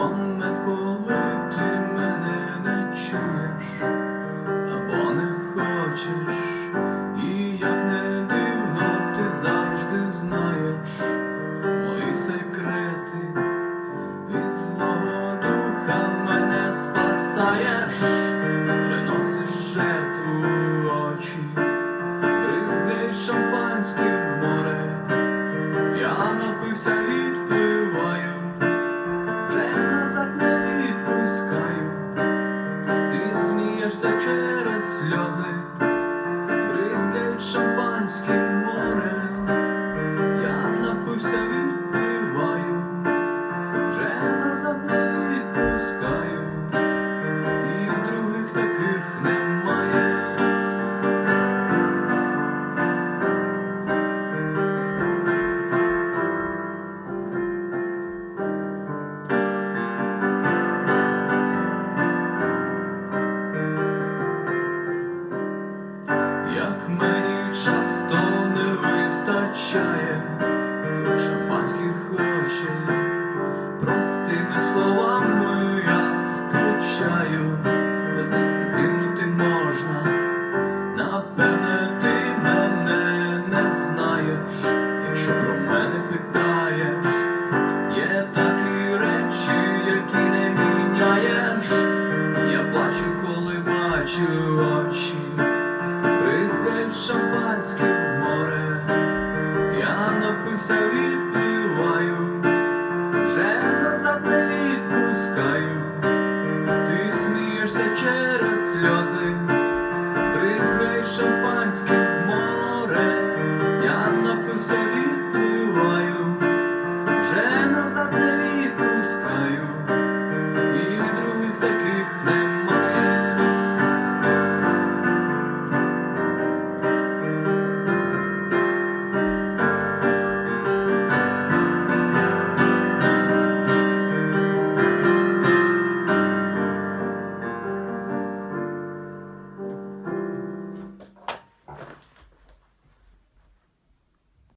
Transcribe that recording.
момент, коли ти мене не чуєш або не хочеш, і як не дивно, ти завжди знаєш мої секрети. Від злого духа мене спасаєш, смієшся через сльози, часто не вистачає твоїх шампанських очей, простими словами я скучаю, без них гинути можна. Напевне, ти мене не знаєш, якщо про мене питаєш, є такі речі, які не міняєш. Я плачу, коли бачу відпливаю, вже назад не відпускаю, ти смієшся через сльози, бризгаєш шампанське в море, я напився, відпливаю, вже назад не відпускаю.